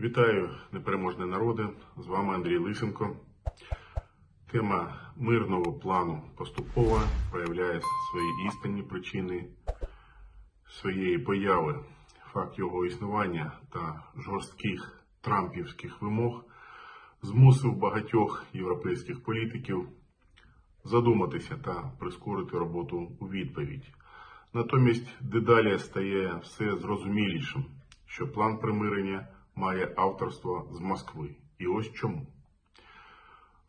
Вітаю, непереможні народи! З вами Андрій Лисенко. Тема мирного плану поступово проявляє свої істинні причини своєї появи. Факт його існування та жорстких трампівських вимог змусив багатьох європейських політиків задуматися та прискорити роботу у відповідь. Натомість дедалі стає все зрозумілішим, що план примирення має авторство з Москви. І ось чому.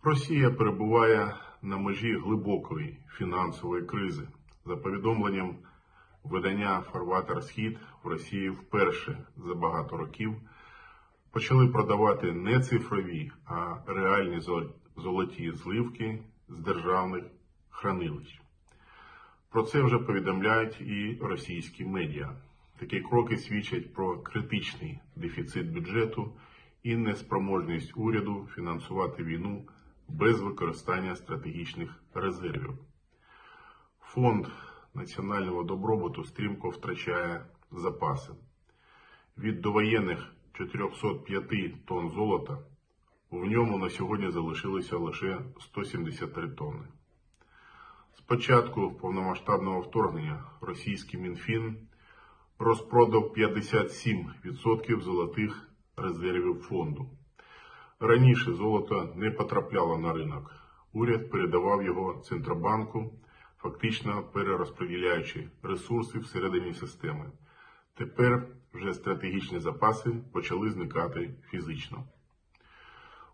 Росія перебуває на межі глибокої фінансової кризи. За повідомленням видання Фарватер Схід в Росії вперше за багато років почали продавати не цифрові, а реальні золоті зливки з державних хранилищ. Про це вже повідомляють і російські медіа. Такі кроки свідчать про критичний дефіцит бюджету і неспроможність уряду фінансувати війну без використання стратегічних резервів. Фонд національного добробуту стрімко втрачає запаси. Від довоєнних 405 тонн золота в ньому на сьогодні залишилося лише 173 тонни. З початку повномасштабного вторгнення російський Мінфін розпродав 57% золотих резервів фонду. Раніше золото не потрапляло на ринок. Уряд передавав його Центробанку, фактично перерозподіляючи ресурси всередині системи. Тепер вже стратегічні запаси почали зникати фізично.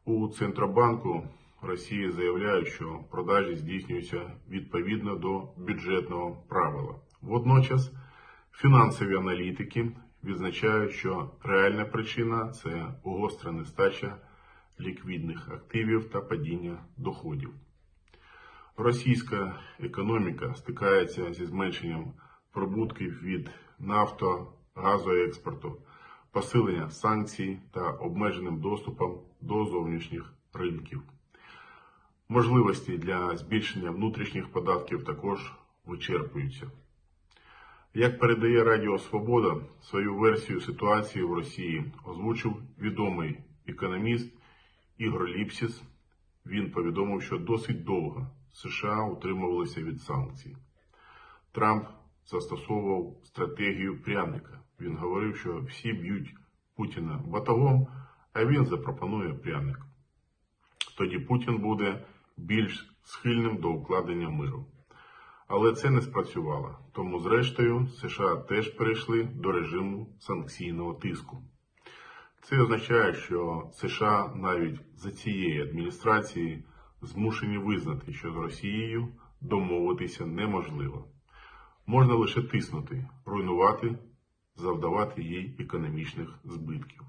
У Центробанку Росії заявляють, що продажі здійснюються відповідно до бюджетного правила. Водночас фінансові аналітики відзначають, що реальна причина це гостра нестача ліквідних активів та падіння доходів. Російська економіка стикається зі зменшенням прибутків від нафто, газоекспорту, посилення санкцій та обмеженим доступом до зовнішніх ринків. Можливості для збільшення внутрішніх податків також вичерпуються. Як передає Радіо Свобода, свою версію ситуації в Росії озвучив відомий економіст Ігор Ліпсіс. Він повідомив, що досить довго США утримувалися від санкцій. Трамп застосовував стратегію пряника. Він говорив, що всі б'ють Путіна батогом, а він запропонує пряник. Тоді Путін буде більш схильним до укладення миру. Але це не спрацювало. Тому, зрештою, США теж перейшли до режиму санкційного тиску. Це означає, що США навіть за цієї адміністрації змушені визнати, що з Росією домовитися неможливо. Можна лише тиснути, руйнувати, завдавати їй економічних збитків.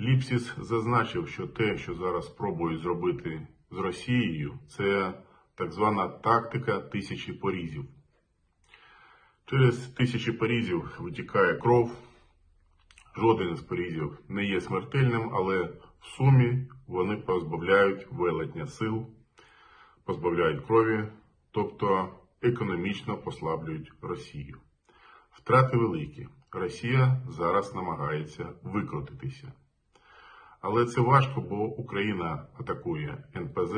Ліпсіс зазначив, що те, що зараз спробують зробити з Росією, це так звана тактика тисячі порізів. Через тисячі порізів витікає кров. Жоден з порізів не є смертельним, але в сумі вони позбавляють велетня сил, позбавляють крові, тобто економічно послаблюють Росію. Втрати великі. Росія зараз намагається викрутитися. Але це важко, бо Україна атакує НПЗ.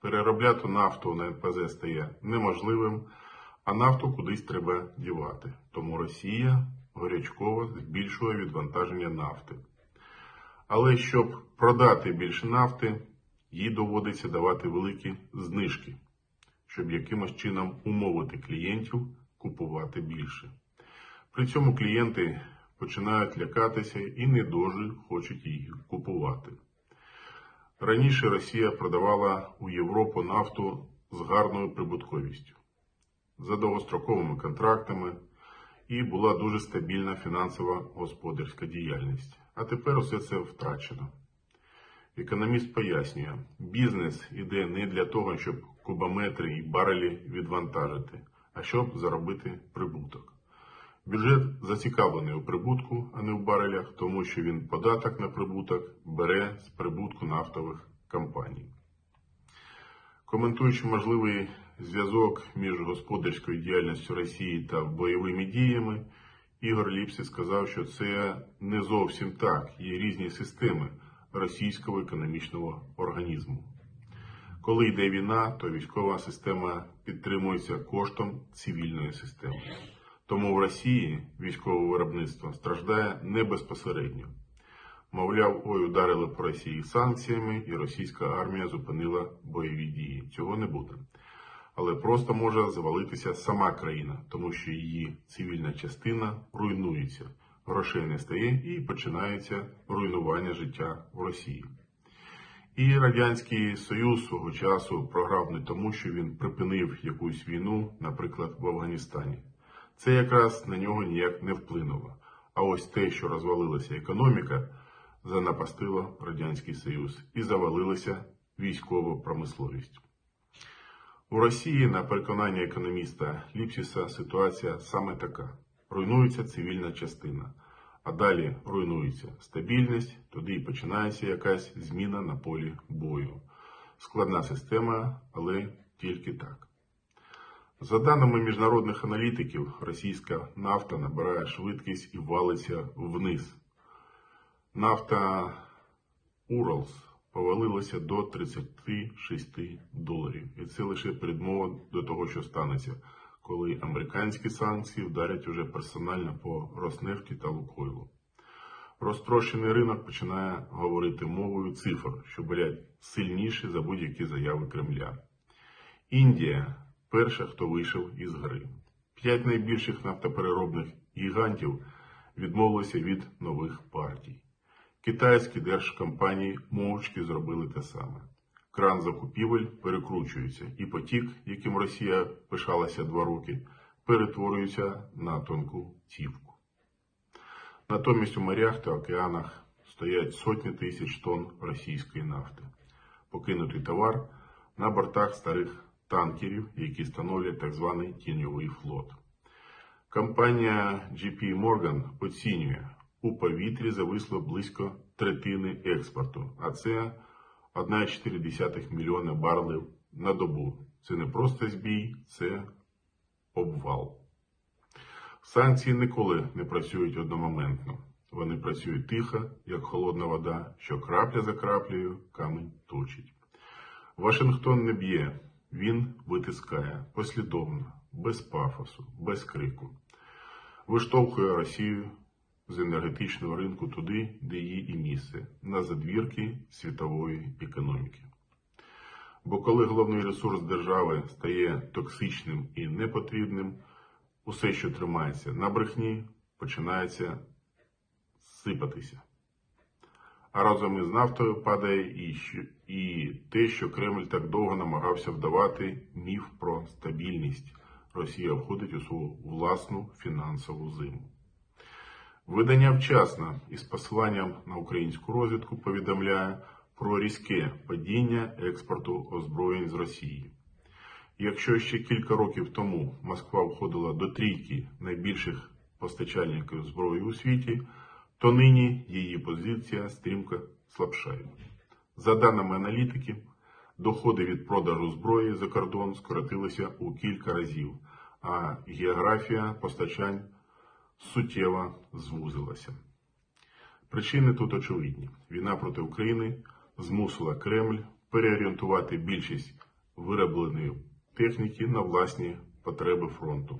Переробляти нафту на НПЗ стає неможливим, а нафту кудись треба дівати. Тому Росія горячково збільшує відвантаження нафти. Але щоб продати більше нафти, їй доводиться давати великі знижки, щоб якимось чином умовити клієнтів купувати більше. При цьому клієнти починають лякатися і не дуже хочуть її купувати. Раніше Росія продавала у Європу нафту з гарною прибутковістю, за довгостроковими контрактами, і була дуже стабільна фінансова господарська діяльність. А тепер усе це втрачено. Економіст пояснює, бізнес іде не для того, щоб кубометри і барелі відвантажити, а щоб заробити прибуток. Бюджет зацікавлений у прибутку, а не в барелях, тому що він податок на прибуток бере з прибутку нафтових компаній. Коментуючи можливий зв'язок між господарською діяльністю Росії та бойовими діями, Ігор Ліпсі сказав, що це не зовсім так. Є різні системи російського економічного організму. Коли йде війна, то військова система підтримується коштом цивільної системи. Тому в Росії військове виробництво страждає не безпосередньо. Мовляв, ой, ударили по Росії санкціями, і російська армія зупинила бойові дії. Цього не буде. Але просто може завалитися сама країна, тому що її цивільна частина руйнується, грошей не стає і починається руйнування життя в Росії. І Радянський Союз свого часу програв не тому, що він припинив якусь війну, наприклад, в Афганістані. Це якраз на нього ніяк не вплинуло. А ось те, що розвалилася економіка, занапастило Радянський Союз і завалилася військова промисловість. У Росії, на переконання економіста Ліпсіса, ситуація саме така: руйнується цивільна частина, а далі руйнується стабільність, туди і починається якась зміна на полі бою. Складна система, але тільки так. За даними міжнародних аналітиків, російська нафта набирає швидкість і валиться вниз. Нафта Уралс повалилася до 36 доларів. І це лише передмова до того, що станеться, коли американські санкції вдарять уже персонально по Роснефті та Лукойлу. Розтрощений ринок починає говорити мовою цифр, що болять сильніше за будь-які заяви Кремля. Індія перша, хто вийшов із гри. П'ять найбільших нафтопереробних гігантів відмовилися від нових партій. Китайські держкомпанії мовчки зробили те саме. Кран закупівель перекручується, і потік, яким Росія пишалася два роки, перетворюється на тонку цівку. Натомість у морях та океанах стоять сотні тисяч тонн російської нафти, покинутий товар на бортах старих танкерів, які становлять так званий тіньовий флот. Компанія GP Morgan оцінює, у повітрі зависло близько третини експорту, а це 1,4 мільйона барелів на добу. Це не просто збій, це обвал. Санкції ніколи не працюють одномоментно. Вони працюють тихо, як холодна вода, що крапля за краплею камінь точить. Вашингтон не б'є, він витискає послідовно, без пафосу, без крику. Виштовхує Росію з енергетичного ринку туди, де її і місце, на задвірки світової економіки. Бо коли головний ресурс держави стає токсичним і непотрібним, усе, що тримається на брехні, починається сипатися. А разом із нафтою падає і, те, що Кремль так довго намагався вдавати міф про стабільність. Росія входить у свою власну фінансову зиму. Видання вчасно із посиланням на українську розвідку повідомляє про різке падіння експорту озброєнь з Росії. Якщо ще кілька років тому Москва входила до трійки найбільших постачальників зброї у світі, то нині її позиція стрімко слабшає. За даними аналітиків, доходи від продажу зброї за кордон скоротилися у кілька разів, а географія постачань суттєво звузилася. Причини тут очевидні. Війна проти України змусила Кремль переорієнтувати більшість виробленої техніки на власні потреби фронту.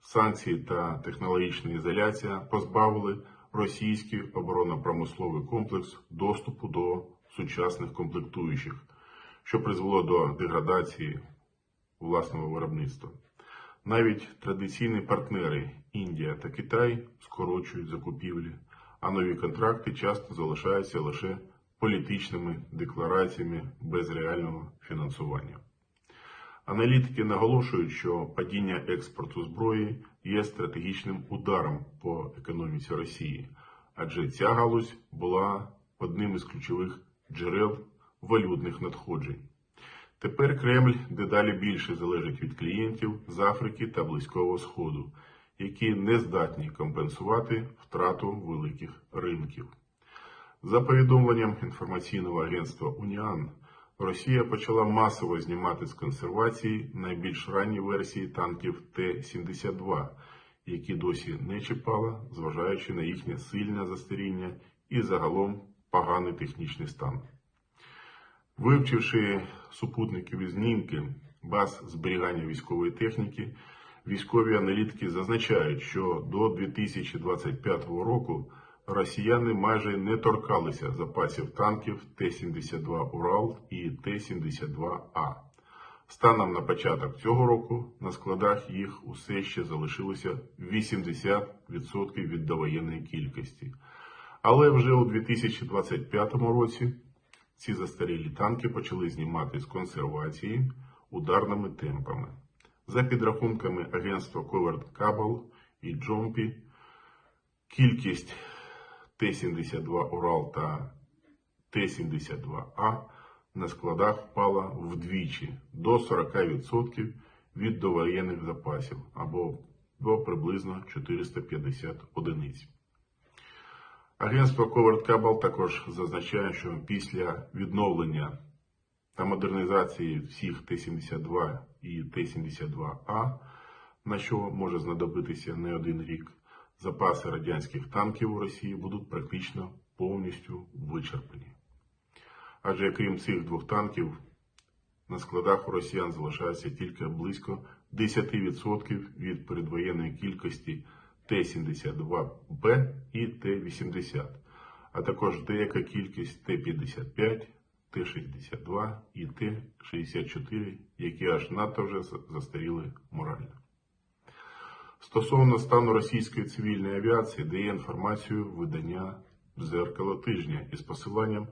Санкції та технологічна ізоляція позбавили російський оборонно-промисловий комплекс доступу до сучасних комплектуючих, що призвело до деградації власного виробництва. Навіть традиційні партнери Індія та Китай скорочують закупівлі, а нові контракти часто залишаються лише політичними деклараціями без реального фінансування. Аналітики наголошують, що падіння експорту зброї є стратегічним ударом по економіці Росії, адже ця галузь була одним із ключових джерел валютних надходжень. Тепер Кремль дедалі більше залежить від клієнтів з Африки та Близького Сходу, які не здатні компенсувати втрату великих ринків. За повідомленням інформаційного агентства Уніан, Росія почала масово знімати з консервації найбільш ранні версії танків Т-72, які досі не чіпала, зважаючи на їхнє сильне застаріння і загалом поганий технічний стан. Вивчивши супутникові знімки баз зберігання військової техніки, військові аналітики зазначають, що до 2025 року росіяни майже не торкалися запасів танків Т-72 Урал і Т-72А. Станом на початок цього року на складах їх усе ще залишилося 80% від довоєнної кількості. Але вже у 2025 році ці застарілі танки почали знімати з консервації ударними темпами. За підрахунками агентства Covert Cable і Джомпі, кількість Т-72 Урал та Т-72А на складах впала вдвічі до 40% від довоєнних запасів або до приблизно 450 одиниць. Агентство Covert Cable також зазначає, що після відновлення та модернізації всіх Т-72 і Т-72А, на що може знадобитися не один рік, запаси радянських танків у Росії будуть практично повністю вичерпані. Адже крім цих двох танків, на складах у росіян залишається тільки близько 10% від передвоєнної кількості Т-72Б і Т-80, а також деяка кількість Т-55, Т-62 і Т-64, які аж надто вже застаріли морально. Стосовно стану російської цивільної авіації дає інформацію видання «Дзеркало тижня» із посиланням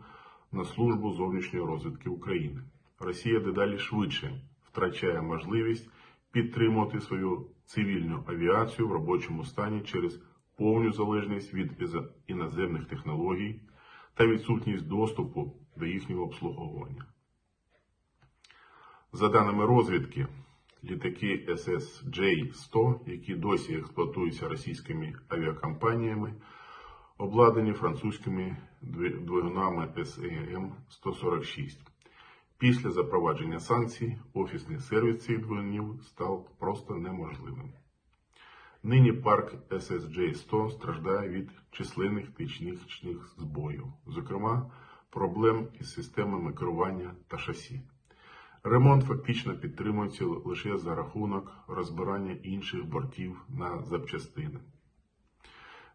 на службу зовнішньої розвідки України. Росія дедалі швидше втрачає можливість підтримувати свою цивільну авіацію в робочому стані через повну залежність від іноземних технологій та відсутність доступу до їхнього обслуговування. За даними розвідки, літаки SSJ-100, які досі експлуатуються російськими авіакомпаніями, обладнані французькими двигунами SEM-146. Після запровадження санкцій офісний сервіс цих двигунів став просто неможливим. Нині парк SSJ-100 страждає від численних технічних збоїв, зокрема, проблем із системами керування та шасі. Ремонт фактично підтримується лише за рахунок розбирання інших бортів на запчастини.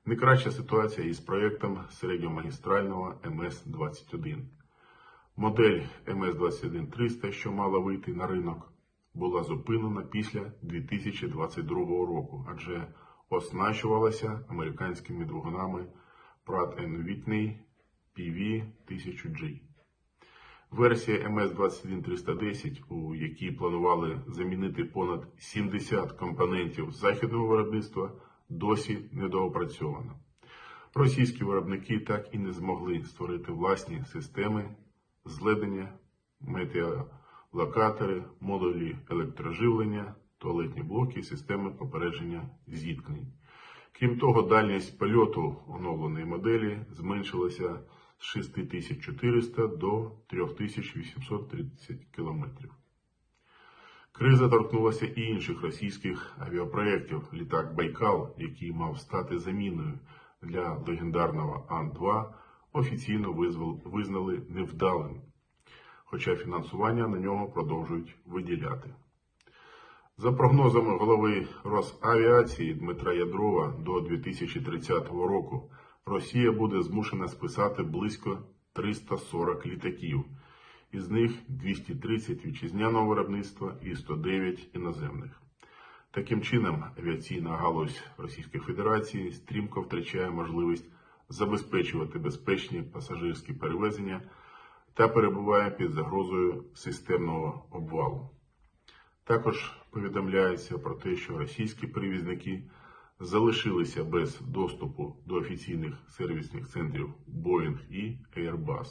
Не краща ситуація із проєктом середньомагістрального МС-21. Модель МС-21300, що мала вийти на ринок, була зупинена після 2022 року, адже оснащувалася американськими двигунами Pratt Whitney PV-1000G. Версія МС-21310, у якій планували замінити понад 70 компонентів західного виробництва, досі недоопрацьована. Російські виробники так і не змогли створити власні системи зледення, метеолокатори, модулі електроживлення, туалетні блоки, системи попередження зіткнень. Крім того, дальність польоту оновленої моделі зменшилася з 6400 до 3830 км. Криза торкнулася і інших російських авіапроєктів. Літак Байкал, який мав стати заміною для легендарного Ан-2, офіційно визнали невдалим, хоча фінансування на нього продовжують виділяти. За прогнозами голови Росавіації Дмитра Ядрова до 2030 року Росія буде змушена списати близько 340 літаків, із них 230 вітчизняного виробництва і 109 іноземних. Таким чином, авіаційна галузь Російської Федерації стрімко втрачає можливість забезпечувати безпечні пасажирські перевезення та перебуває під загрозою системного обвалу. Також повідомляється про те, що російські перевізники залишилися без доступу до офіційних сервісних центрів Boeing і Airbus.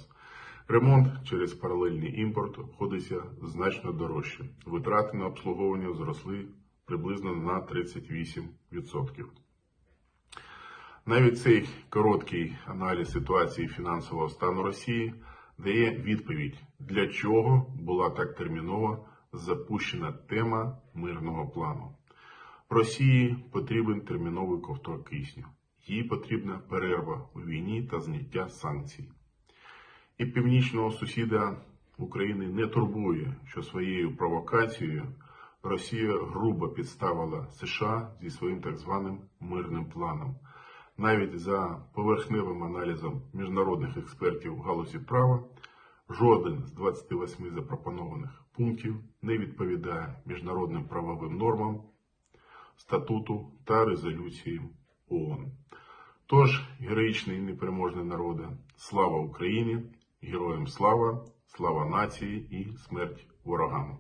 Ремонт через паралельний імпорт обходиться значно дорожче. Витрати на обслуговування зросли приблизно на 38%. Навіть цей короткий аналіз ситуації фінансового стану Росії дає відповідь, для чого була так терміново запущена тема мирного плану. Росії потрібен терміновий ковток кисню. Їй потрібна перерва у війні та зняття санкцій. І північного сусіда України не турбує, що своєю провокацією Росія грубо підставила США зі своїм так званим мирним планом. Навіть за поверхневим аналізом міжнародних експертів в галузі права, жоден з 28 запропонованих пунктів не відповідає міжнародним правовим нормам, статуту та резолюції ООН. Тож, героїчний і непереможний народи, слава Україні, героям слава, слава нації і смерть ворогам.